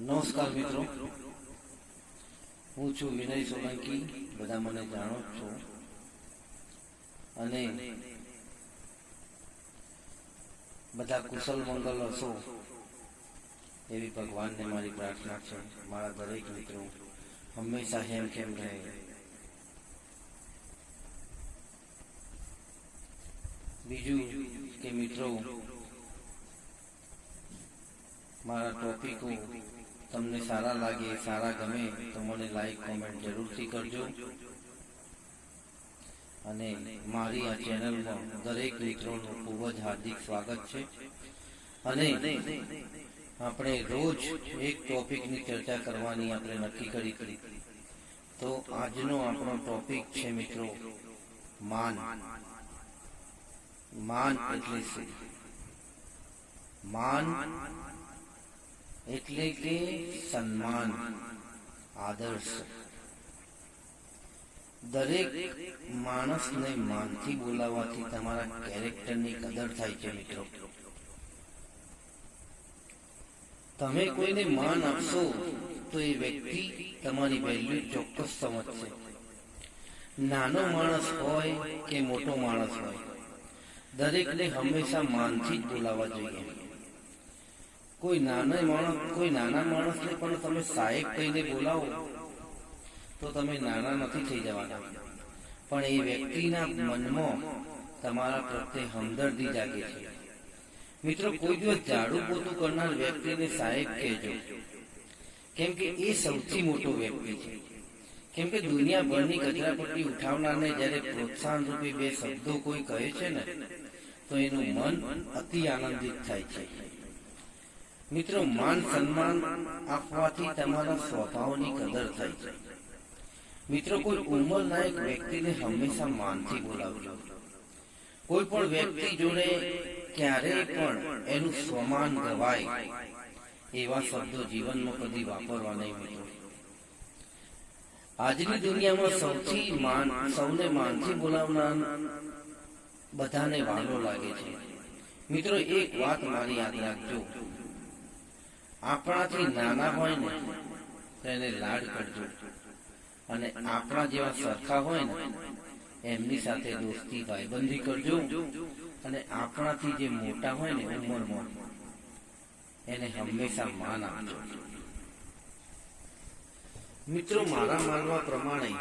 નમસ્કાર મિત્રો. હું છું વિનય સોલંકી. બધા મને જાણો છો. અને બધા કુશલ મંગલ હશો એવી ભગવાનને મારી પ્રાર્થના છે. મારા દરેક મિત્રો, હંમેશા હેમ કેમ રહે. બીજું કે મિત્રો, મારા ટોપિકો તમને સારા લાગે, સારા ગમે, તો મને લાઈક કોમેન્ટ જરૂરથી કરજો. અને મારી આ ચેનલમાં દરેક મિત્રોનું ખૂબ જ હાર્દિક સ્વાગત છે. અને આપણે રોજ એક ટોપિકની ચર્ચા કરવાની આપણે નક્કી કરી કરી તો આજનો આપણો ટોપિક છે મિત્રો, માન. માન એટલે શું? માન એટલે કે સન્માન, આદર્શ. દરેક માણસને માનથી બોલાવવાથી તમારા કેરેક્ટરની કદર થાય છે, મિત્રો. તમે કોઈને માન આપશો, તો એ વ્યક્તિ તમારી વેલ્યુ ચોક્કસ સમજશે. નાનો માણસ હોય કે મોટો માણસ હોય, દરેકને હંમેશા માનથી જ બોલાવવા જોઈએ. કોઈ નાના માણસ કોઈ નાના માણસને પણ તમે સાહેબ કહીને બોલાવો, તો તમે નાના નથી થઈ જવાના. પણ એ વ્યક્તિના મનમાં તમારા પ્રત્યે હમદર્દી જાગે છે. મિત્રો, કોઈ દિવસ ઝાડુ પોતું કરનાર વ્યક્તિને સાહેબ કહેજો. કેમ કે એ સૌથી મોટો વ્યક્તિ છે. કેમ કે દુનિયાભરની કચરાપટ્ટી ઉઠાવનારને જ્યારે પ્રોત્સાહન રૂપે બે શબ્દો કોઈ કહે છે ને, તો એનું મન અતિ આનંદિત થાય છે. મિત્રો, માન સન્માન આપવાથી તમારા સ્વભાવની કદર થાય છે. મિત્રો, કોઈ ઉંમરલાયક વ્યક્તિને હંમેશા માનથી બોલાવજો. કોઈ પણ વ્યક્તિ જોડે ક્યારેય પણ એનું સ્વમાન ગવાય, એવા શબ્દો જીવનમાં કદી વાપરવા નહીં મિત્રો. આજની દુનિયામાં સૌથી માન, સૌને માનથી બોલાવનાર બધાને વાલો લાગે છે. મિત્રો, એક વાત મારી યાદ રાખજો. આપણાથી નાના હોય ને તેને લાડ કરજો. અને આપણા જેવા સરખા હોય ને એમની સાથે દોસ્તી, ભાઈબંધી કરજો. અને આપણાથી જે મોટા હોય ને ઉંમરમાં એને હંમેશા માન આપજો. મિત્રો, મારા માનવા પ્રમાણે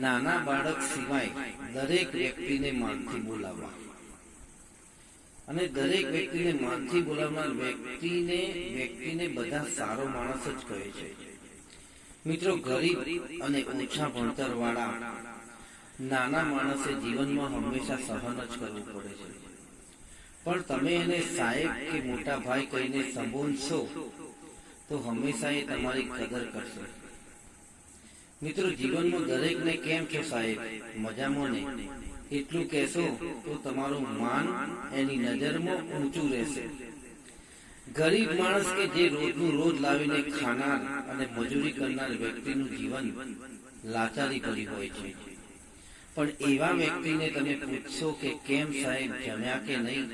નાના બાળક સિવાય દરેક વ્યક્તિને માનથી બોલાવવા. અને દરેક વ્યક્તિને માનથી બોલાવનાર વ્યક્તિને વ્યક્તિને બધા સારો માણસ જ કહે છે. મિત્રો, ગરીબ અને ઓછા ભણતર વાળા નાના માણસે જીવનમાં હંમેશા સહન જ કરવું પડે છે. પણ તમે એને સાહેબ કે મોટા ભાઈ કહીને સંબોધશો, તો હંમેશા એ તમારી કદર કરશે. મિત્રો, જીવનમાં દરેકને કેમ છો સાહેબ? મજામાં ને? એટલું કહેશો તો તમારું માન એની નજરમાં ઊંચું રહેશે. ગરીબ માણસ કે જે રોજનું રોજ લાવીને ખાનાર અને મજૂરી કરનાર વ્યક્તિનું જીવન લાચારી ભરી હોય છે. પણ એવા વ્યક્તિને તમે પૂછશો કે કેમ સાહેબ જમ્યા કે નહીં,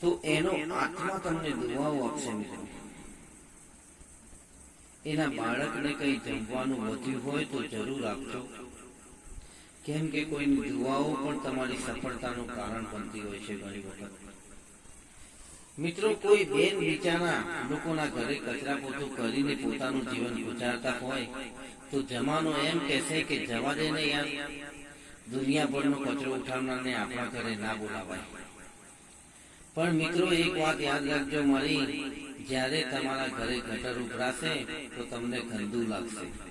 તો એનો આત્મા તમને દુવાઓ આપશે મિત્રો. એના બાળકને કઈ જમવાનું વધ્યું હોય તો જરૂર આપજો. કેમ કે કોઈની દુઆઓ પણ તમારી સફળતાનું કારણ બનતી હોય છે ઘણી વખત. મિત્રો, કોઈ બેન બિચારા લોકોના ઘરે કચરા પોતું કરીને પોતાનું જીવન ગુજારતા હોય, તો જમાનો એમ કહેશે કે જવા દે ને યાર. દુનિયાભરનો કચરો ઉઠાવનારને આપણા ઘરે ના બોલાવાય. પણ મિત્રો, એક વાત યાદ રાખજો મારી, જ્યારે તમારા ઘરે ગટર ઉભરાશે, તો તમને ગંદુ લાગશે.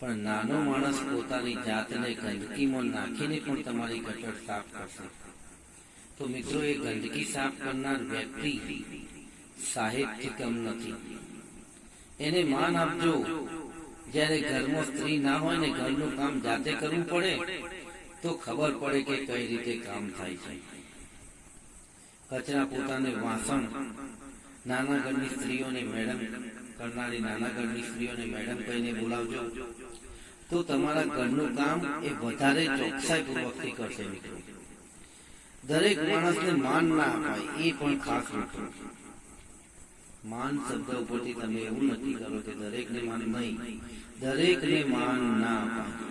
પણ નાનો માણસ પોતાની જાતને ગંદકીમાં નાખીને પણ તમારી કચડ સાફ કરશે. તો મિત્રો, એ ગંદકી સાફ કરનાર વ્યક્તિ સાહેબથી કમ નથી. એને માન આપજો, જ્યારે ઘરમાં સ્ત્રી ના હોય ને ઘરનું કામ જાતે કરવું પડે, તો ખબર પડે કે કઈ રીતે કામ થાય છે. કચરા પોતાને વાસણ નાના ઘરની સ્ત્રીઓને મેડમ કરનારી નાના ઘરની સ્ત્રીઓને મેડમ કહીને બોલાવજો. તો તમારા ઘરનું કામ એ વધારે ચોકસાઈ પૂર્વકથી કરશે મિત્રો. દરેક માણસને માન ના અપાય, એ પણ ખાસ મિત્રો. માન શબ્દ ઉપરથી તમે એવું નક્કી કરો કે દરેકને માન નહીં, દરેકને માન ના અપાય.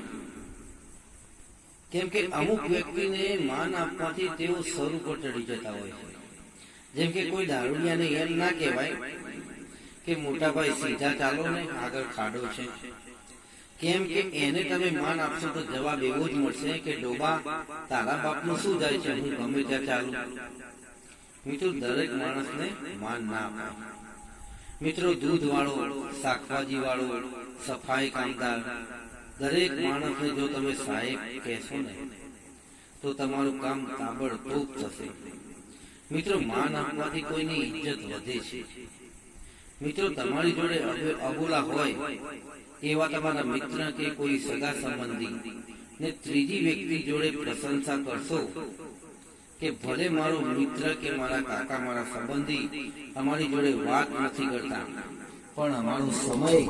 કેમ કે અમુક વ્યક્તિને માન આપવાથી તેઓ સર ઉપર ચડી જતા હોય છે. જેમ કે કોઈ દારૂડિયાને એમ ના કહેવાય કે મોટા ભાઈ સીધા ચાલો ને, આગળ ખાડો છે. કેમ કે એને તમે માન આપશો તો જવાબ એવો જ મળશે કે, ડોબા, તારા બાપનું શું જાય છે? હું ગમે ત્યાં ચાલું. મિત્રો, દરેક માણસને માન ના અપાય. મિત્રો દૂધ વાળો શાકભાજી વાળો સફાઈ કામદાર, દરેક માણસને જો તમે સાહેબ કહેશો ને, તો તમારું કામ તાબડતોબ થશે. મિત્રો, માન આપવાથી કોઈની ઇજ્જત વધે છે. મિત્રો, તમારી જોડે અબ- અબોલા હોય, એવા તમારા મિત્ર કે કોઈ સગા સંબંધી, ને ત્રીજી વ્યક્તિ જોડે પ્રશંસા કરશો કે ભલે મારો મિત્ર કે મારા કાકા, મારા સંબંધી અમારી જોડે વાત નથી કરતા, પણ અમારો સમય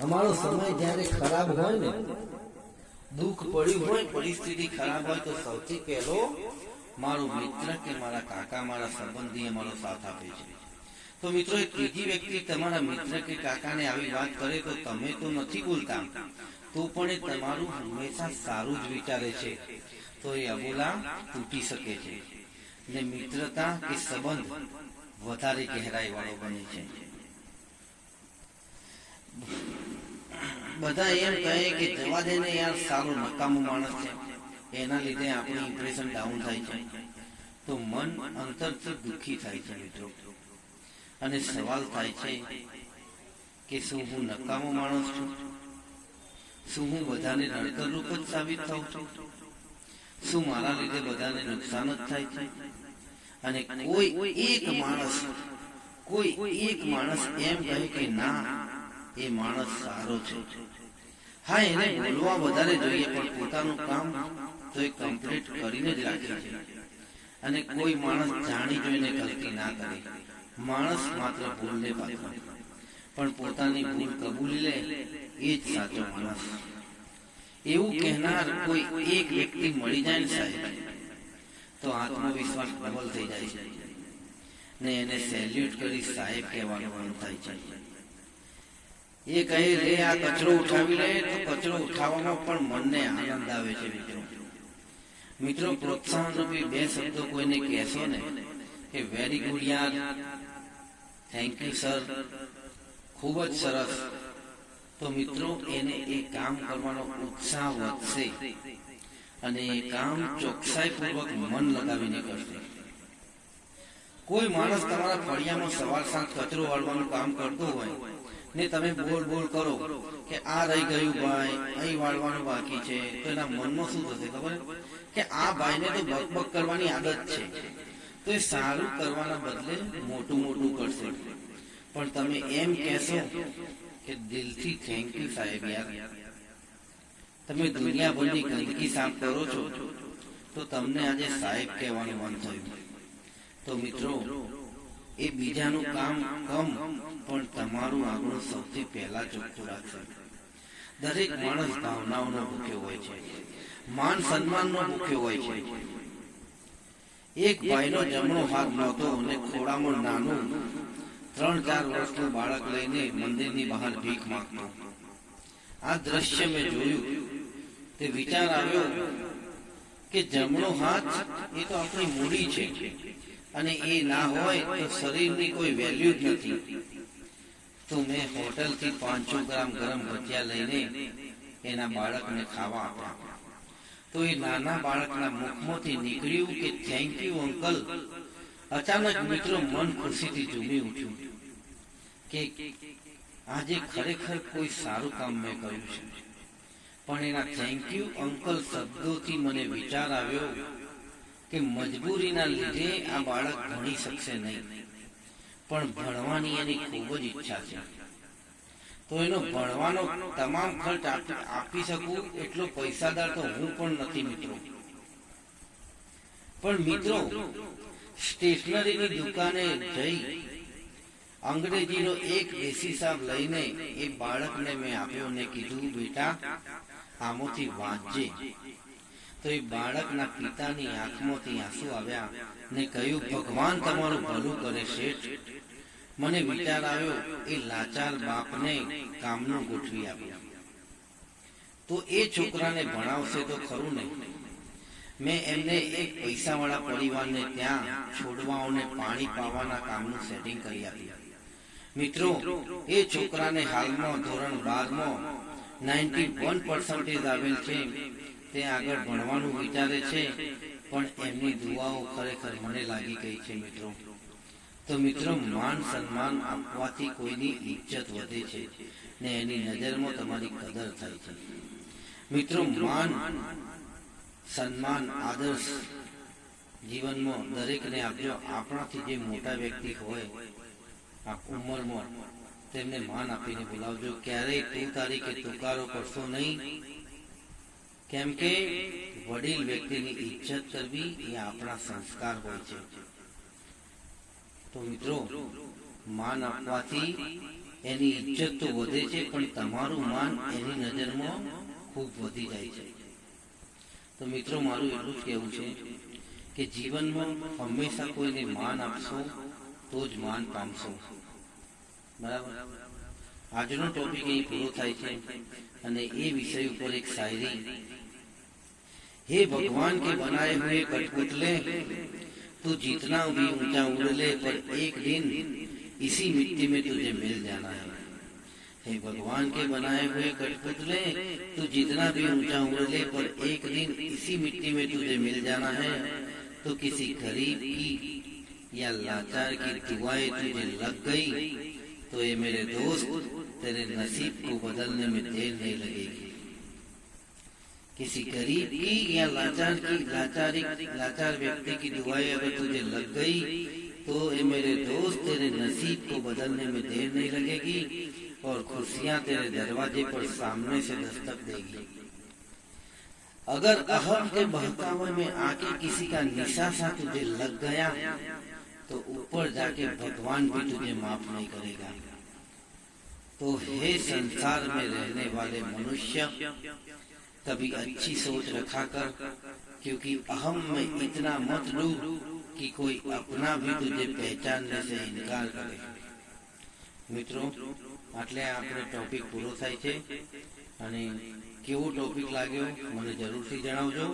અમારો સમય જ્યારે ખરાબ હોય ને, દુઃખ પડ્યું હોય, પરિસ્થિતિ ખરાબ હોય, તો સૌથી પહેલો મારો મિત્ર કે મારા કાકા, મારા સંબંધી અમારો સાથ આપે છે. તો મિત્રો, એક ત્રીજી વ્યક્તિ તમારા મિત્ર કે કાકાને આવી વાત કરે તો તમે તો નથી બોલતા તો પણ એ તમારું હંમેશા સારું જ વિચારે છે. તો એ અબોલા તૂટી શકે છે. ને મિત્રતા કે સંબંધ વધારે ગહેરાઈ વાળો બને છે. બધા એમ કહે કે જવા દે ને યાર, સારો નકામો માણસ છે. એના લીધે આપણું ઇમ્પ્રેશન ડાઉન થાય છે. તો મન અંતરથી દુઃખી થાય છે મિત્રો. અને સવાલ થાય છે કે શું હું નકામો માણસ છું? શું હું બધાને નડતરરૂપ જ સાબિત થાઉં છું? શું મારા લીધે બધાને નુકસાન જ થાય છે? અને કોઈ એક માણસ, કોઈ એક માણસ એમ કહે કે ના, એ માણસ સારો છે. હા, એને બોલવા વધારે જોઈએ, પણ પોતાનું કામ તો એ કમ્પ્લીટ કરીને જ રાખે છે. અને કોઈ માણસ જાણી જોઈને ગલતી ના કરે. માણસ માત્ર ભૂલને પાત્ર પણ પોતાની ભૂલ કબૂલી લે એ જ સાચો માણસ. એવું કહેનાર કોઈ એક વ્યક્તિ મળી જાય ને સાહેબ, તો આત્મવિશ્વાસ પ્રબલ થઈ જાય ને એને સેલ્યુટ કરી સાહેબ કહેવાનું મન થાય છે. એ કહે રે આ કચરો ઉઠાવી લે. તો કચરો ઉઠાવવામાં પણ મનને આનંદ આવે છે મિત્રો. મિત્રો, પ્રોત્સાહન રૂપી બે શબ્દો કોઈને કહેશો ને, કે વેરી ગુડ યાર. થેન્ક યુ સર ખૂબ જ સરસ. તો મિત્રો, એને એ કામ કરવાનો ઉત્સાહ વધશે અને એ કામ ચોકસાઈપૂર્વક મન લગાવીને કરશે. કોઈ માણસ તમારા ફળિયામાં સવાર સાંજ કચરો વાળવાનું કામ કરતો હોય ને તમે બોલ બોલ કરો કે આ રહી ગયું ભાઈ, અહીં વાળવાનું બાકી છે, તો એના મનમાં શું થશે ખબર? કે આ ભાઈને તો બકબક કરવાની આદત છે. તો એ સારું કરવાના બદલે મોટું મોટું કરશે. પણ તમે એમ કહેશો કે દિલથી થેન્ક યુ સાહેબ યાર. તમે દુનિયાભરની ગંદકી સાફ કરો છો, તો તમને આજે સાહેબ કહેવાનું મન થયું. તો મિત્રો, એ બીજાનું કામ કમ પણ તમારું આગળ સૌથી પહેલા ચોખ્ખું રાખશે. દરેક માણસ ભાવનાઓનો ભૂખ્યો હોય છે. માન સન્માનનો ભૂખ્યો હોય છે. એક ભાઈનો જમણો હાથ નહોતો, અને ખોડામાં નાનું. ત્રણ ચાર વર્ષનું બાળક લઈને મંદિરની બહાર ભીખ માંગતો. આ દ્રશ્ય મેં જોયું. તે વિચાર આવ્યો કે જમણો હાથ એ તો આપણી મૂડી છે, અને એ ના હોય તો શરીરની કોઈ વેલ્યુ જ નથી. તો મેં હોટલથી પાંચસો ગ્રામ ગરમ ભજીયા લઈને એના બાળકને ખાવા આપ્યા. તો એ નાના બાળકના મુખમાંથી નીકળ્યું કે થેન્ક યુ અંકલ અચાનક મિત્રો મન ખુશીથી ઝૂમી ઉઠ્યું કે આજે ખરેખર કોઈ સારું કામ મેં કર્યું છે. પણ એના થેન્ક યુ અંકલ શબ્દોથી મને વિચાર આવ્યો કે મજબૂરીના લીધે આ બાળક ભણી શકશે નહીં. પણ ભણવાની એની ખૂબ જ ઈચ્છા છે. તો એનો ભણવાનો તમામ ખર્ચ આપી- શકું એટલો પૈસાદાર તો હું પણ નથી, મિત્રો. પણ મિત્રો, સ્ટેશનરીની દુકાને જઈ અંગ્રેજીનો એક દેશી સાબ લઈને એ બાળકને મેં આપ્યો ને કીધું, બેટા, આમોથી વાંચજે. તો એ બાળકના પિતાની આંખમાંથી આંસુ આવ્યા ને કહ્યું, ભગવાન તમારું ભલું કરે, શેઠ. મને વિચાર આવ્યો, એ લાચાર બાપને કામનું ગોઠવી આપ્યું તો એ છોકરાને ભણાવશે તો ખરું નહીં. મેં એમને એક પૈસાવાળા પરિવારને ત્યાં છોડવાઓને પાણી પાવાના કામનું સેટિંગ કરી આપ્યું. મિત્રો, એ છોકરાને હાલમાં ધોરણ બારમાં નાઇન્ટી વન પર્સન્ટેજ આવેલ છે. તે આગળ ભણવાનું વિચારે છે, પણ એમની દુઆઓ ખરેખર મને લાગી ગઈ છે, મિત્રો. તો મિત્રો, માન સન્માન આપવાથી કોઈની ઇજ્જત વધે છે ને એની નજરમાં તમારી કદર થાય છે. મિત્રો, માન સન્માન, આદર્શ જીવનમાં દરેકને આપજો. આપણાથી જે મોટા વ્યક્તિ હોય, આ ઉંમરમાં તેમને માન આપીને બોલાવજો. ક્યારેય તું તારીખે તુકારો કરશો નહીં. કેમ કે વડીલ વ્યક્તિની ઇજ્જત કરવી એ આપણા સંસ્કાર હોય છે. તો મિત્રો, માન આપવાથી એની ઇજ્જત તો વધે છે, પણ તમારું માન એની નજરમાં ખૂબ વધી જાય છે. તો મિત્રો, મારું એટલું જ કહેવું છે કે જીવનમાં હંમેશા કોઈને માન આપશો, તો જ માન પામશો. બરાબર? આજનો ટોપિક અહીં પૂરો થાય છે અને એ વિષય ઉપર એક શાયરી. હે ભગવાન કે બનાએ હુએ કઠપુતલે तू जितना भी ऊँचा उड़ ले पर एक दिन इसी मिट्टी में तुझे मिल जाना है। हे भगवान के बनाए हुए कठपुतले, तू जितना भी ऊँचा उड़ ले पर एक दिन इसी मिट्टी में तुझे मिल जाना है तो किसी गरीब की या लाचार की दुआएँ तुझे लग गई तो ये मेरे दोस्त तेरे नसीब को बदलने में देर नहीं लगेगी। किसी गरीब की या लाचार की, लाचारी, लाचार व्यक्ति की दुआएँ अगर तुझे लग गई तो ये मेरे दोस्त तेरे नसीब को बदलने में देर नहीं लगेगी और खुशियाँ तेरे दरवाजे पर सामने से दस्तक देगी। अगर अहम के बहकावे में आके किसी का निशासा तुझे लग गया तो ऊपर जाके भगवान भी तुझे माफ़ नहीं करेगा। तो हे संसार में रहने वाले मनुष्य कभी अच्छी सोच रखा कर क्योंकि अहम में इतना मत डूब कि कोई अपना भी तुझे पहचानने से इनकार करे મિત્રો આટલે આપણે ટોપિક પૂરો થાય છે અને કેવો ટોપિક લાગ્યો મને જરૂરથી જણાવજો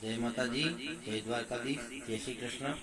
જય માતાજી જય દ્વારકાધીશ જય શ્રી કૃષ્ણ